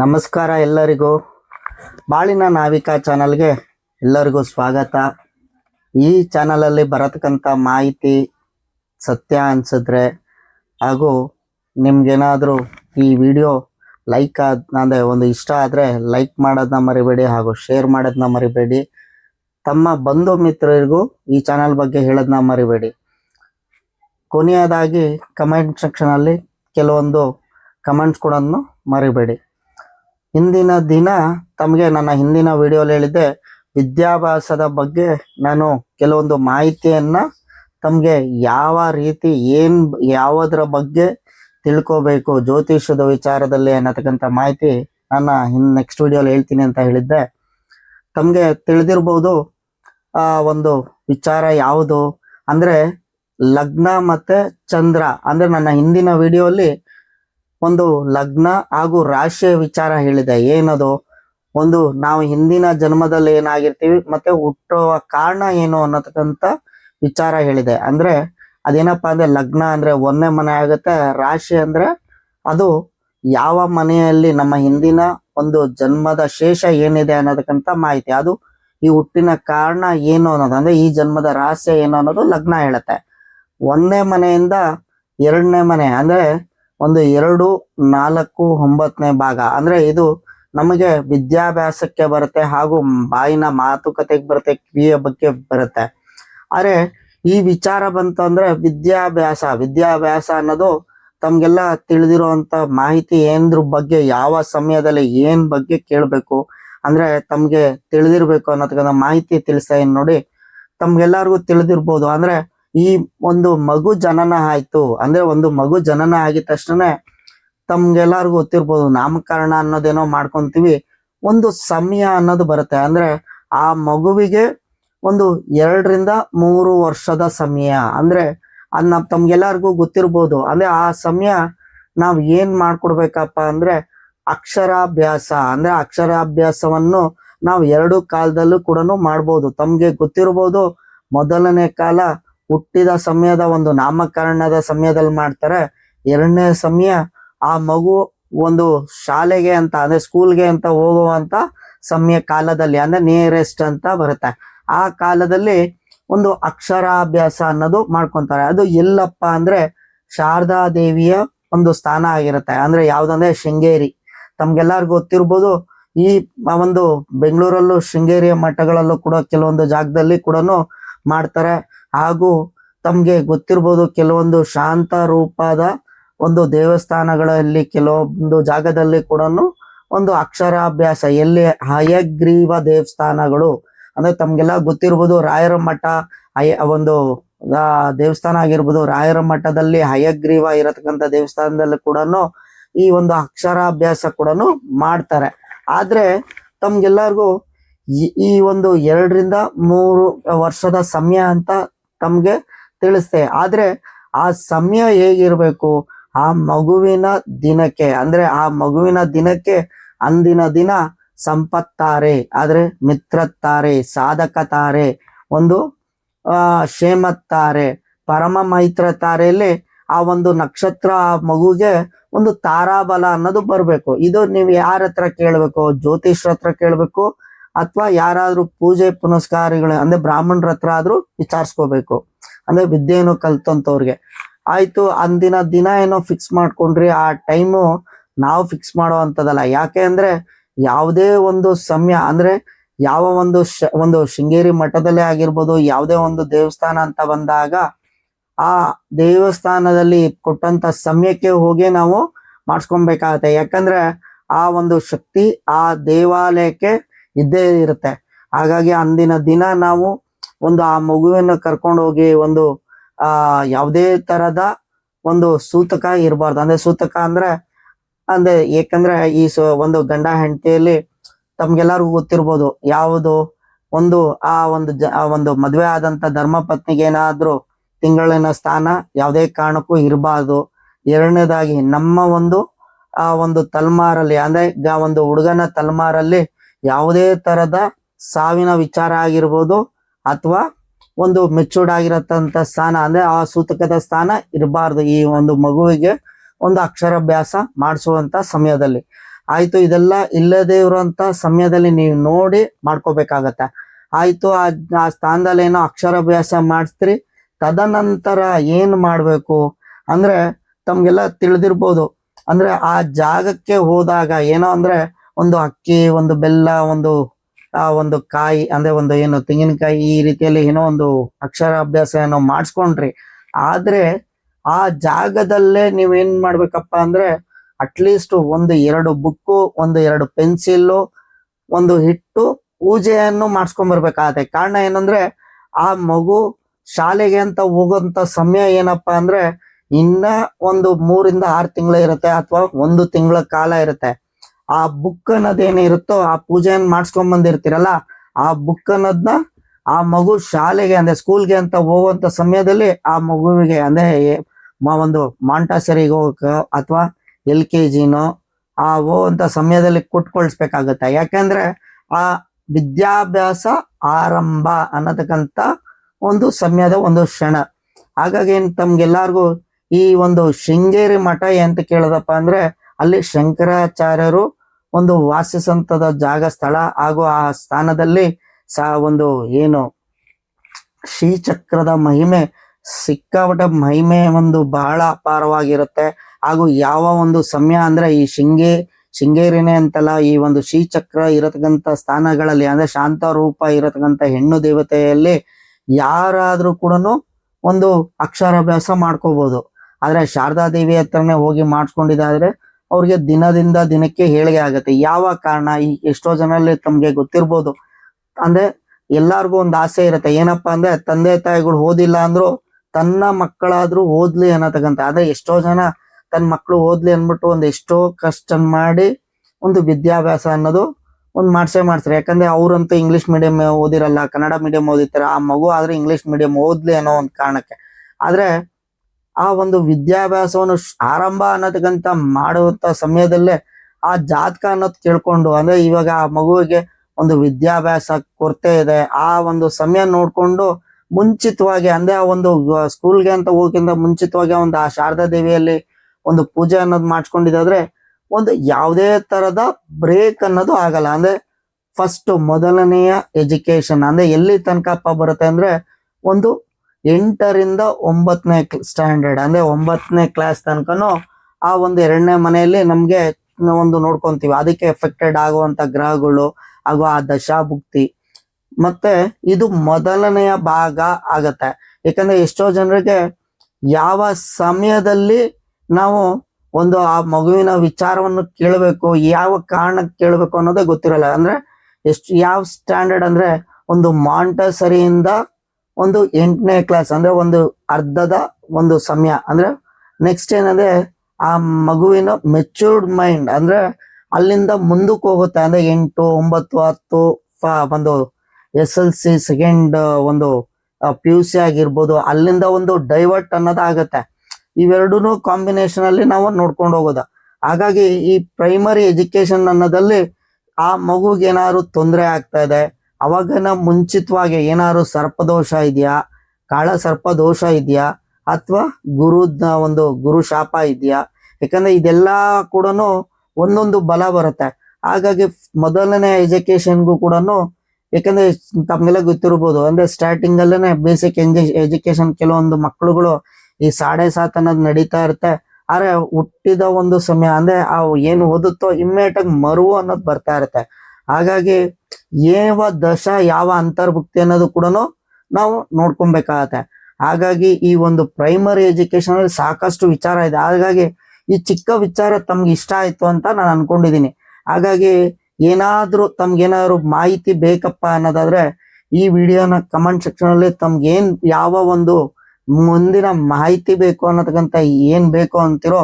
ನಮಸ್ಕಾರ ಎಲ್ಲರಿಗೂ. ಬಾಳಿನ ನಾವಿಕಾ ಚಾನಲ್ಗೆ ಎಲ್ಲರಿಗೂ ಸ್ವಾಗತ. ಈ ಚಾನಲಲ್ಲಿ ಬರತಕ್ಕಂಥ ಮಾಹಿತಿ ಸತ್ಯ ಅನಿಸಿದ್ರೆ ಹಾಗೂ ನಿಮ್ಗೇನಾದರೂ ಈ ವಿಡಿಯೋ ಲೈಕ್ ಆದ ಒಂದು ಇಷ್ಟ ಆದರೆ ಲೈಕ್ ಮಾಡೋದನ್ನ ಮರಿಬೇಡಿ ಹಾಗೂ ಶೇರ್ ಮಾಡೋದನ್ನ ಮರಿಬೇಡಿ. ತಮ್ಮ ಬಂಧು ಮಿತ್ರರಿಗೂ ಈ ಚಾನಲ್ ಬಗ್ಗೆ ಹೇಳೋದನ್ನ ಮರಿಬೇಡಿ. ಕೊನೆಯದಾಗಿ ಕಮೆಂಟ್ ಸೆಕ್ಷನಲ್ಲಿ ಕೆಲವೊಂದು ಕಮೆಂಟ್ಸ್ ಕೊಡೋದನ್ನು ಮರಿಬೇಡಿ. ಹಿಂದಿನ ದಿನ ತಮಗೆ ನನ್ನ ಹಿಂದಿನ ವಿಡಿಯೋಲಿ ಹೇಳಿದ್ದೆ, ವಿದ್ಯಾಭ್ಯಾಸದ ಬಗ್ಗೆ ನಾನು ಕೆಲವೊಂದು ಮಾಹಿತಿಯನ್ನ ತಮಗೆ ಯಾವ ರೀತಿ, ಏನ್ ಯಾವುದರ ಬಗ್ಗೆ ತಿಳ್ಕೋಬೇಕು ಜ್ಯೋತಿಷದ ವಿಚಾರದಲ್ಲಿ ಅನ್ನತಕ್ಕಂಥ ಮಾಹಿತಿ ನನ್ನ ಹಿಂದ್ ನೆಕ್ಸ್ಟ್ ವಿಡಿಯೋಲಿ ಹೇಳ್ತೀನಿ ಅಂತ ಹೇಳಿದ್ದೆ. ತಮಗೆ ತಿಳಿದಿರ್ಬೋದು, ಆ, ಒಂದು ವಿಚಾರ ಯಾವುದು? ಅಂದ್ರೆ ಲಗ್ನ ಮತ್ತೆ ಚಂದ್ರ, ಅಂದ್ರೆ ನನ್ನ ಹಿಂದಿನ ವಿಡಿಯೋಲಿ ಒಂದು ಲಗ್ನ ಹಾಗೂ ರಾಶಿಯ ವಿಚಾರ ಹೇಳಿದೆ. ಏನದು? ಒಂದು, ನಾವು ಹಿಂದಿನ ಜನ್ಮದಲ್ಲಿ ಏನಾಗಿರ್ತೀವಿ, ಮತ್ತೆ ಹುಟ್ಟುವ ಕಾರಣ ಏನು ಅನ್ನತಕ್ಕಂಥ ವಿಚಾರ ಹೇಳಿದೆ. ಅಂದ್ರೆ, ಅದೇನಪ್ಪಾ ಅಂದ್ರೆ ಲಗ್ನ ಅಂದ್ರೆ ಒಂದನೇ ಮನೆ ಆಗುತ್ತೆ, ರಾಶಿ ಅಂದ್ರೆ ಅದು ಯಾವ ಮನೆಯಲ್ಲಿ ನಮ್ಮ ಹಿಂದಿನ ಒಂದು ಜನ್ಮದ ಶೇಷ ಏನಿದೆ ಅನ್ನೋದಕ್ಕಂತ ಮಾಹಿತಿ. ಅದು ಈ ಹುಟ್ಟಿನ ಕಾರಣ ಏನು ಅನ್ನೋದು, ಅಂದ್ರೆ ಈ ಜನ್ಮದ ರಹಸ್ಯ ಏನು ಅನ್ನೋದು ಲಗ್ನ ಹೇಳುತ್ತೆ. ಒಂದನೇ ಮನೆಯಿಂದ ಎರಡನೇ ಮನೆ, ಅಂದ್ರೆ ಒಂದು ಎರಡು ನಾಲ್ಕು ಒಂಬತ್ತನೇ ಭಾಗ. ಅಂದ್ರೆ ಇದು ನಮಗೆ ವಿದ್ಯಾಭ್ಯಾಸಕ್ಕೆ ಬರುತ್ತೆ ಹಾಗೂ ಬಾಯಿನ ಮಾತುಕತೆಗೆ ಬರುತ್ತೆ ಕ್ರಿಯೆ ಬಗ್ಗೆ ಬರುತ್ತೆ. ಆದ್ರೆ ಈ ವಿಚಾರ ಬಂತು ಅಂದ್ರೆ ವಿದ್ಯಾಭ್ಯಾಸ. ವಿದ್ಯಾಭ್ಯಾಸ ಅನ್ನೋದು ತಮ್ಗೆಲ್ಲ ತಿಳಿದಿರುವಂತ ಮಾಹಿತಿ ಏನ್ದ್ರ ಬಗ್ಗೆ, ಯಾವ ಸಮಯದಲ್ಲಿ ಏನ್ ಬಗ್ಗೆ ಕೇಳ್ಬೇಕು, ಅಂದ್ರೆ ತಮ್ಗೆ ತಿಳಿದಿರ್ಬೇಕು ಅನ್ನೋದಕ್ಕ ಮಾಹಿತಿ ತಿಳಿಸ್ತಾ ಇನ್ ನೋಡಿ, ತಮ್ಗೆಲ್ಲರಿಗೂ ತಿಳಿದಿರ್ಬೋದು. ಅಂದ್ರೆ ಈ ಒಂದು ಮಗು ಜನನ ಆಯ್ತು. ಅಂದ್ರೆ ಒಂದು ಮಗು ಜನನ ಆಗಿದ ತಕ್ಷಣ ತಮ್ಗೆಲ್ಲಾರ್ಗು ಗೊತ್ತಿರ್ಬೋದು, ನಾಮಕರಣ ಅನ್ನೋದೇನೋ ಮಾಡ್ಕೊಂತೀವಿ. ಒಂದು ಸಮಯ ಅನ್ನೋದು ಬರುತ್ತೆ. ಅಂದ್ರೆ ಆ ಮಗುವಿಗೆ ಒಂದು ಎರಡರಿಂದ ಮೂರು ವರ್ಷದ ಸಮಯ. ಅಂದ್ರೆ ಅದ್ ನಾವ್ ತಮ್ಗೆಲ್ಲರಿಗೂ ಗೊತ್ತಿರ್ಬೋದು. ಅಂದ್ರೆ ಆ ಸಮಯ ನಾವ್ ಏನ್ ಮಾಡ್ಕೊಡ್ಬೇಕಪ್ಪ ಅಂದ್ರೆ ಅಕ್ಷರಾಭ್ಯಾಸ. ಅಂದ್ರೆ ಅಕ್ಷರಾಭ್ಯಾಸವನ್ನು ನಾವು ಎರಡು ಕಾಲದಲ್ಲೂ ಕೂಡ ಮಾಡ್ಬೋದು. ತಮ್ಗೆ ಗೊತ್ತಿರ್ಬೋದು, ಮೊದಲನೇ ಕಾಲ ಹುಟ್ಟಿದ ಸಮಯದ ಒಂದು ನಾಮಕರಣದ ಸಮಯದಲ್ಲಿ ಮಾಡ್ತಾರೆ. ಎರಡನೇ ಸಮಯ ಆ ಮಗು ಒಂದು ಶಾಲೆಗೆ ಅಂತ, ಅಂದ್ರೆ ಸ್ಕೂಲ್ಗೆ ಅಂತ ಹೋಗುವಂತ ಸಮಯ ಕಾಲದಲ್ಲಿ, ಅಂದ್ರೆ ನಿಯರೆಸ್ಟ್ ಅಂತ ಬರುತ್ತೆ. ಆ ಕಾಲದಲ್ಲಿ ಒಂದು ಅಕ್ಷರಾಭ್ಯಾಸ ಅನ್ನೋದು ಮಾಡ್ಕೊಂತಾರೆ. ಅದು ಎಲ್ಲಪ್ಪ ಅಂದ್ರೆ ಶಾರದಾ ದೇವಿಯ ಒಂದು ಸ್ಥಾನ ಆಗಿರುತ್ತೆ. ಅಂದ್ರೆ ಯಾವ್ದಂದ್ರೆ ಶೃಂಗೇರಿ. ತಮ್ಗೆಲ್ಲಾರ್ಗು ಗೊತ್ತಿರ್ಬೋದು, ಈ ಒಂದು ಬೆಂಗಳೂರಲ್ಲೂ ಶೃಂಗೇರಿಯ ಮಠಗಳಲ್ಲೂ ಕೂಡ ಕೆಲವೊಂದು ಜಾಗದಲ್ಲಿ ಕೂಡ ಮಾಡ್ತಾರೆ. ಹಾಗೂ ತಮ್ಗೆ ಗೊತ್ತಿರ್ಬೋದು ಕೆಲವೊಂದು ಶಾಂತ ರೂಪದ ಒಂದು ದೇವಸ್ಥಾನಗಳಲ್ಲಿ ಕೆಲವೊಂದು ಜಾಗದಲ್ಲಿ ಕೂಡ ಒಂದು ಅಕ್ಷರಾಭ್ಯಾಸ, ಎಲ್ಲಿ ಹಯಗ್ರೀವ ದೇವಸ್ಥಾನಗಳು, ಅಂದ್ರೆ ತಮ್ಗೆಲ್ಲ ಗೊತ್ತಿರ್ಬೋದು ರಾಯರ ಮಠ ಒಂದು ದೇವಸ್ಥಾನ ಆಗಿರ್ಬೋದು, ರಾಯರ ಮಠದಲ್ಲಿ ಹಯಗ್ರೀವ ಇರತಕ್ಕಂಥ ದೇವಸ್ಥಾನದಲ್ಲಿ ಕೂಡ ಈ ಒಂದು ಅಕ್ಷರಾಭ್ಯಾಸ ಕೂಡ ಮಾಡ್ತಾರೆ. ಆದ್ರೆ ತಮ್ಗೆಲ್ಲರಿಗೂ ಈ ಒಂದು ಎರಡರಿಂದ ಮೂರು ವರ್ಷದ ಸಮಯ ಅಂತ ತಮ್ಗೆ ತಿಳಿಸ್ತೆ ಆದ್ರೆ ಆ ಸಮಯ ಹೇಗಿರ್ಬೇಕು? ಆ ಮಗುವಿನ ದಿನಕ್ಕೆ, ಅಂದ್ರೆ ಆ ಮಗುವಿನ ದಿನಕ್ಕೆ ಅಂದಿನ ದಿನ ಸಂಪತ್ತಾರೆ, ಆದ್ರೆ ಮಿತ್ರತ್ತಾರೆ ಸಾಧಕ ತಾರೆ ಒಂದು ಕ್ಷೇಮತ್ತಾರೆ, ಪರಮ ಮೈತ್ರ ತಾರೆಯಲ್ಲಿ ಆ ಒಂದು ನಕ್ಷತ್ರ ಆ ಮಗುಗೆ ಒಂದು ತಾರಾಬಲ ಅನ್ನೋದು ಬರ್ಬೇಕು. ಇದು ನೀವು ಯಾರ ಹತ್ರ ಕೇಳ್ಬೇಕು? ಜ್ಯೋತಿಷ್ರ ಹತ್ರ ಕೇಳ್ಬೇಕು? ಅಥವಾ ಯಾರಾದ್ರೂ ಪೂಜೆ ಪುನಸ್ಕಾರಗಳು ಅಂದ್ರೆ ಬ್ರಾಹ್ಮಣರ ಹತ್ರ ಆದ್ರೂ ವಿಚಾರಿಸ್ಕೋಬೇಕು. ಅಂದ್ರೆ ವಿದ್ಯೆಯನ್ನು ಕಲ್ತಂತವ್ರಿಗೆ. ಆಯ್ತು, ಅಂದಿನ ದಿನ ಏನೋ ಫಿಕ್ಸ್ ಮಾಡ್ಕೊಂಡ್ರಿ, ಆ ಟೈಮು ನಾವು ಫಿಕ್ಸ್ ಮಾಡುವಂತದಲ್ಲ ಯಾಕೆ ಅಂದ್ರೆ ಯಾವುದೇ ಒಂದು ಸಮಯ, ಅಂದ್ರೆ ಯಾವ ಒಂದು ಒಂದು ಶೃಂಗೇರಿ ಮಠದಲ್ಲೇ ಆಗಿರ್ಬೋದು, ಯಾವುದೇ ಒಂದು ದೇವಸ್ಥಾನ ಅಂತ ಬಂದಾಗ ಆ ದೇವಸ್ಥಾನದಲ್ಲಿ ಕೊಟ್ಟಂತ ಸಮಯಕ್ಕೆ ಹೋಗಿ ನಾವು ಮಾಡಿಸ್ಕೊಬೇಕಾಗತ್ತೆ. ಯಾಕಂದ್ರೆ ಆ ಒಂದು ಶಕ್ತಿ ಆ ದೇವಾಲಯಕ್ಕೆ ಇದ್ದೇ ಇರುತ್ತೆ. ಹಾಗಾಗಿ ಅಂದಿನ ದಿನ ನಾವು ಒಂದು ಆ ಮಗುವಿನ ಕರ್ಕೊಂಡು ಹೋಗಿ ಒಂದು, ಆ, ಯಾವುದೇ ತರದ ಒಂದು ಸೂತಕ ಇರಬಾರ್ದು. ಅಂದ್ರೆ ಸೂತಕ ಅಂದ್ರೆ ಅಂದ್ರೆ ಏಕಂದ್ರೆ ಈ ಒಂದು ಗಂಡ ಹೆಂಡತಿಯಲ್ಲಿ ತಮ್ಗೆಲ್ಲರಿಗೂ ಗೊತ್ತಿರ್ಬೋದು. ಯಾವುದು ಒಂದು, ಆ ಒಂದು ಜ ಒಂದು ಮದುವೆ ಆದಂತ ಧರ್ಮ ಪತ್ನಿಗೆ ಏನಾದ್ರೂ ತಿಂಗಳಿನ ಸ್ಥಾನ ಯಾವುದೇ ಕಾರಣಕ್ಕೂ ಇರಬಾರ್ದು. ಎರಡನೇದಾಗಿ ನಮ್ಮ ಒಂದು, ಆ ಒಂದು ತಲ್ಮಾರಲ್ಲಿ, ಅಂದ್ರೆ ಒಂದು ಹುಡುಗನ ತಲ್ಮಾರಲ್ಲಿ ಯಾವುದೇ ತರದ ಸಾವಿನ ವಿಚಾರ ಆಗಿರ್ಬೋದು ಅಥವಾ ಒಂದು ಮೆಚೂರ್ಡ್ ಆಗಿರತ್ತಂತ ಸ್ಥಾನ, ಅಂದ್ರೆ ಆ ಸೂತಕದ ಸ್ಥಾನ ಇರಬಾರ್ದು. ಈ ಒಂದು ಮಗುವಿಗೆ ಒಂದು ಅಕ್ಷರಾಭ್ಯಾಸ ಮಾಡಿಸುವಂತ ಸಮಯದಲ್ಲಿ. ಆಯ್ತು, ಇದೆಲ್ಲ ಇಲ್ಲದೆ ಇರುವಂತ ಸಮಯದಲ್ಲಿ ನೀವು ನೋಡಿ ಮಾಡ್ಕೋಬೇಕಾಗತ್ತೆ. ಆಯ್ತು, ಆ ಆ ಸ್ಥಾನದಲ್ಲಿ ಏನೋ ಅಕ್ಷರಾಭ್ಯಾಸ ಮಾಡಿಸ್ತೀರಿ, ತದನಂತರ ಏನು ಮಾಡಬೇಕು? ಅಂದ್ರೆ ತಮ್ಗೆಲ್ಲ ತಿಳಿದಿರ್ಬೋದು. ಅಂದ್ರೆ ಆ ಜಾಗಕ್ಕೆ ಹೋದಾಗ ಏನೋ ಅಂದ್ರೆ ಒಂದು ಅಕ್ಕಿ, ಒಂದು ಬೆಲ್ಲ, ಒಂದು, ಆ, ಒಂದು ಕಾಯಿ, ಅಂದ್ರೆ ಒಂದು ಏನು ತೆಂಗಿನಕಾಯಿ ಈ ರೀತಿಯಲ್ಲಿ ಏನೋ ಒಂದು ಅಕ್ಷರಾಭ್ಯಾಸ ಏನೋ ಮಾಡಿಸ್ಕೊಂಡ್ರಿ. ಆದ್ರೆ ಆ ಜಾಗದಲ್ಲೇ ನೀವೇನ್ ಮಾಡ್ಬೇಕಪ್ಪ ಅಂದ್ರೆ ಅಟ್ಲೀಸ್ಟ್ ಒಂದು ಎರಡು ಬುಕ್ಕು ಒಂದು ಎರಡು ಪೆನ್ಸಿಲ್ಲು ಒಂದು ಹಿಟ್ಟು ಪೂಜೆಯನ್ನು ಮಾಡಿಸ್ಕೊಂಡ್ ಬರ್ಬೇಕಾಗತ್ತೆ ಕಾರಣ ಏನಂದ್ರೆ ಆ ಮಗು ಶಾಲೆಗೆ ಅಂತ ಹೋಗೋಂತ ಸಮಯ ಏನಪ್ಪಾ ಅಂದ್ರೆ ಇನ್ನ ಒಂದು ಮೂರಿಂದ ಆರು ತಿಂಗಳ ಇರುತ್ತೆ ಅಥವಾ ಒಂದು ತಿಂಗಳ ಕಾಲ ಇರುತ್ತೆ. ಆ ಬುಕ್ ಅನ್ನೋದೇನಿರುತ್ತೋ ಆ ಪೂಜೆಯನ್ನು ಮಾಡಿಸ್ಕೊಂಡ್ ಬಂದಿರ್ತೀರಲ್ಲ, ಆ ಬುಕ್ ಅನ್ನೋದನ್ನ ಆ ಮಗು ಶಾಲೆಗೆ ಅಂದ್ರೆ ಸ್ಕೂಲ್ಗೆ ಅಂತ ಹೋಗುವಂತ ಸಮಯದಲ್ಲಿ ಆ ಮಗುವಿಗೆ ಅಂದ್ರೆ ಒಂದು ಮಾಂಟಾಸರಿಗೆ ಹೋಗಕ ಅಥವಾ ಎಲ್ ಕೆ ಜಿನೋ ಆ ಹೋಗುವಂತ ಸಮಯದಲ್ಲಿ ಕೊಟ್ಕೊಳ್ಸ್ಬೇಕಾಗತ್ತೆ. ಯಾಕಂದ್ರೆ ಆ ವಿದ್ಯಾಭ್ಯಾಸ ಆರಂಭ ಅನ್ನತಕ್ಕಂತ ಒಂದು ಸಮಯದ ಒಂದು ಕ್ಷಣ. ಹಾಗಾಗಿ ತಮ್ಗೆಲ್ಲಾರ್ಗು ಈ ಒಂದು ಶೃಂಗೇರಿ ಮಠ ಎಂತ ಕೇಳದಪ್ಪ ಅಂದ್ರೆ ಅಲ್ಲಿ ಶಂಕರಾಚಾರ್ಯರು ಒಂದು ವಾಸಿಸಂತದ ಜಾಗ, ಸ್ಥಳ ಹಾಗೂ ಆ ಸ್ಥಾನದಲ್ಲಿ ಸಹ ಒಂದು ಏನು ಶ್ರೀಚಕ್ರದ ಮಹಿಮೆ, ಸಿಕ್ಕಾಪಟ್ಟೆ ಮಹಿಮೆ ಒಂದು ಬಹಳ ಅಪಾರವಾಗಿರುತ್ತೆ. ಹಾಗೂ ಯಾವ ಒಂದು ಸಮಯ ಅಂದ್ರೆ ಈ ಶೃಂಗೇ, ಶೃಂಗೇರಿನೇ ಅಂತಲ್ಲ, ಈ ಒಂದು ಶ್ರೀಚಕ್ರ ಇರತಕ್ಕಂತ ಸ್ಥಾನಗಳಲ್ಲಿ ಅಂದ್ರೆ ಶಾಂತ ರೂಪ ಇರತಕ್ಕಂತ ಹೆಣ್ಣು ದೇವತೆಯಲ್ಲಿ ಯಾರಾದ್ರೂ ಕೂಡ ಒಂದು ಅಕ್ಷರಾಭ್ಯಾಸ ಮಾಡ್ಕೋಬಹುದು ಆದ್ರೆ ಶಾರದಾ ದೇವಿ ಹತ್ರನೇ ಹೋಗಿ ಮಾಡಿಸ್ಕೊಂಡಿದ್ದಾದ್ರೆ ಅವ್ರಿಗೆ ದಿನದಿಂದ ದಿನಕ್ಕೆ ಹೇಳಿಗೆ ಆಗುತ್ತೆ. ಯಾವ ಕಾರಣ? ಈ ಎಷ್ಟೋ ಜನರಲ್ಲಿ ತಮ್ಗೆ ಗೊತ್ತಿರ್ಬೋದು. ಅಂದ್ರೆ ಎಲ್ಲಾರ್ಗು ಒಂದು ಆಸೆ ಇರುತ್ತೆ. ಏನಪ್ಪಾ ಅಂದ್ರೆ ತಂದೆ ತಾಯಿಗಳು ಓದಿಲ್ಲ ಅಂದ್ರು ತನ್ನ ಮಕ್ಕಳಾದ್ರೂ ಓದ್ಲಿ ಅನ್ನತಕ್ಕಂತ ಆದ್ರೆ ಎಷ್ಟೋ ಜನ ತನ್ನ ಮಕ್ಕಳು ಓದ್ಲಿ ಅನ್ಬಿಟ್ಟು ಒಂದ್ ಎಷ್ಟೋ ಕಷ್ಟ ಮಾಡಿ ಒಂದು ವಿದ್ಯಾಭ್ಯಾಸ ಅನ್ನೋದು ಒಂದ್ ಮಾಡ್ಸೇ ಮಾಡ್ತಾರೆ ಯಾಕಂದ್ರೆ ಅವ್ರಂತೂ ಇಂಗ್ಲಿಷ್ ಮೀಡಿಯಂ ಓದಿರಲ್ಲ. ಕನ್ನಡ ಮೀಡಿಯಂ ಓದಿರ್ತಾರೆ. ಆ ಮಗು ಆದ್ರೆ ಇಂಗ್ಲಿಷ್ ಮೀಡಿಯಂ ಓದ್ಲಿ ಅನ್ನೋ ಒಂದು ಕಾರಣಕ್ಕೆ. ಆದ್ರೆ ಆ ಒಂದು ವಿದ್ಯಾಭ್ಯಾಸವನ್ನು ಆರಂಭ ಅನ್ನೋದಕ್ಕಂತ ಮಾಡುವಂತ ಸಮಯದಲ್ಲೇ ಆ ಜಾತಕ ಅನ್ನೋದು ಕೇಳ್ಕೊಂಡು, ಅಂದ್ರೆ ಇವಾಗ ಆ ಮಗುವಿಗೆ ಒಂದು ವಿದ್ಯಾಭ್ಯಾಸ ಕೊರತೆ ಇದೆ, ಆ ಒಂದು ಸಮಯ ನೋಡ್ಕೊಂಡು ಮುಂಚಿತವಾಗಿ, ಅಂದ್ರೆ ಆ ಒಂದು ಸ್ಕೂಲ್ಗೆ ಅಂತ ಹೋಗಿಂತ ಮುಂಚಿತವಾಗಿ ಒಂದು ಆ ಶಾರದಾ ದೇವಿಯಲ್ಲಿ ಒಂದು ಪೂಜೆ ಅನ್ನೋದು ಮಾಡಿಸ್ಕೊಂಡಿದ್ದಾದ್ರೆ ಒಂದು ಯಾವುದೇ ತರದ ಬ್ರೇಕ್ ಅನ್ನೋದು ಆಗಲ್ಲ. ಅಂದ್ರೆ ಫಸ್ಟ್ ಮೊದಲನೆಯ ಎಜುಕೇಶನ್ ಅಂದ್ರೆ ಎಲ್ಲಿ ತನಕಪ್ಪ ಬರುತ್ತೆ ಅಂದ್ರೆ ಒಂದು ಎಂಟರಿಂದ ಒಂಬತ್ತನೇ ಸ್ಟ್ಯಾಂಡರ್ಡ್ ಅಂದ್ರೆ ಒಂಬತ್ತನೇ ಕ್ಲಾಸ್ ತನಕನು ಆ ಒಂದು ಎರಡನೇ ಮನೆಯಲ್ಲಿ ನಮ್ಗೆ ಒಂದು ನೋಡ್ಕೊಂತೀವಿ. ಅದಕ್ಕೆ ಎಫೆಕ್ಟೆಡ್ ಆಗುವಂತ ಗ್ರಹಗಳು ಹಾಗೂ ಆ ದಶಾಭುಕ್ತಿ. ಮತ್ತೆ ಇದು ಮೊದಲನೆಯ ಭಾಗ ಆಗತ್ತೆ. ಯಾಕಂದ್ರೆ ಎಷ್ಟೋ ಜನರಿಗೆ ಯಾವ ಸಮಯದಲ್ಲಿ ನಾವು ಒಂದು ಆ ಮಗುವಿನ ವಿಚಾರವನ್ನು ಕೇಳಬೇಕು, ಯಾವ ಕಾರಣಕ್ಕೆ ಕೇಳಬೇಕು ಅನ್ನೋದೇ ಗೊತ್ತಿರಲ್ಲ. ಅಂದ್ರೆ ಎಷ್ಟು, ಯಾವ ಸ್ಟ್ಯಾಂಡರ್ಡ್ ಅಂದ್ರೆ ಒಂದು ಮಾಂಟಸರಿಯಿಂದ ಒಂದು ಎಂಟನೇ ಕ್ಲಾಸ್ ಅಂದ್ರೆ ಒಂದು ಅರ್ಧದ ಒಂದು ಸಮಯ. ಅಂದ್ರೆ ನೆಕ್ಸ್ಟ್ ಏನಂದ್ರೆ ಆ ಮಗುವಿನ ಮೆಚೂರ್ಡ್ ಮೈಂಡ್ ಅಂದ್ರೆ ಅಲ್ಲಿಂದ ಮುಂದಕ್ಕೆ ಹೋಗುತ್ತೆ. ಅಂದ್ರೆ ಎಂಟು, ಒಂಬತ್ತು, ಹತ್ತು ಒಂದು ಎಸ್ ಎಲ್ ಸಿ ಸೆಕೆಂಡ್ ಒಂದು ಪಿ ಯು ಸಿ ಆಗಿರ್ಬೋದು. ಅಲ್ಲಿಂದ ಒಂದು ಡೈವರ್ಟ್ ಅನ್ನೋದು ಆಗತ್ತೆ ಇವೆರಡೂ ಕಾಂಬಿನೇಷನ್ ಅಲ್ಲಿ ನಾವು ನೋಡ್ಕೊಂಡು ಹೋಗೋದು. ಹಾಗಾಗಿ ಈ ಪ್ರೈಮರಿ ಎಜುಕೇಶನ್ ಅನ್ನೋದಲ್ಲಿ ಆ ಮಗುಗೆ ಏನಾದ್ರು ತೊಂದರೆ ಆಗ್ತಾ ಇದೆ ಅವಾಗನ ಮುಂಚಿತವಾಗಿ ಏನಾದ್ರು ಸರ್ಪದೋಷ ಇದೆಯಾ? ಕಾಳ ಸರ್ಪ ದೋಷ ಇದೆಯಾ? ಅಥವಾ ಗುರುದ ಒಂದು ಗುರು ಶಾಪ ಇದೆಯಾ? ಯಾಕಂದ್ರೆ ಇದೆಲ್ಲ ಕೂಡ ಒಂದೊಂದು ಬಲ ಬರುತ್ತೆ. ಹಾಗಾಗಿ ಮೊದಲನೇ ಎಜುಕೇಶನ್ಗೂ ಕೂಡ ಯಾಕಂದ್ರೆ ತಮ್ಗೆಲ್ಲ ಗೊತ್ತಿರ್ಬೋದು, ಅಂದ್ರೆ ಸ್ಟಾರ್ಟಿಂಗ್ ಬೇಸಿಕ್ ಬೇಸಿಕ್ ಎಜುಕೇಶನ್ ಕೆಲವೊಂದು ಮಕ್ಕಳುಗಳು ಈ ಸಾಡೆ ಸಾತ್ ಅನ್ನೋದು ನಡೀತಾ ಇರುತ್ತೆ. ಆದ್ರೆ ಹುಟ್ಟಿದ ಒಂದು ಸಮಯ, ಅಂದ್ರೆ ಆ ಏನು ಓದುತ್ತೋ ಇಮ್ಮಿಡಿಯೇಟ್ ಆಗಿ ಮರುವು ಅನ್ನೋದು ಬರ್ತಾ ಇರುತ್ತೆ. ಹಾಗಾಗಿ ಯಾವ ದಶ ಯಾವ ಅಂತರ್ಭುಕ್ತಿ ಅನ್ನೋದು ಕೂಡ ನಾವು ನೋಡ್ಕೊಬೇಕಾಗತ್ತೆ. ಹಾಗಾಗಿ ಈ ಒಂದು ಪ್ರೈಮರಿ ಎಜುಕೇಶನ್ ಅಲ್ಲಿ ಸಾಕಷ್ಟು ವಿಚಾರ ಇದೆ. ಹಾಗಾಗಿ ಈ ಚಿಕ್ಕ ವಿಚಾರ ತಮ್ಗೆ ಇಷ್ಟ ಆಯ್ತು ಅಂತ ನಾನು ಅನ್ಕೊಂಡಿದೀನಿ. ಹಾಗಾಗಿ ಏನಾದ್ರೂ ತಮ್ಗೇನಾದ್ರು ಮಾಹಿತಿ ಬೇಕಪ್ಪ ಅನ್ನೋದಾದ್ರೆ ಈ ವಿಡಿಯೋನ ಕಮೆಂಟ್ ಸೆಕ್ಷನ್ ಅಲ್ಲಿ ತಮ್ಗೆ ಏನ್ ಯಾವ ಒಂದು ಮುಂದಿನ ಮಾಹಿತಿ ಬೇಕು ಅನ್ನೋದಕ್ಕಂತ ಏನ್ ಬೇಕು ಅಂತಿರೋ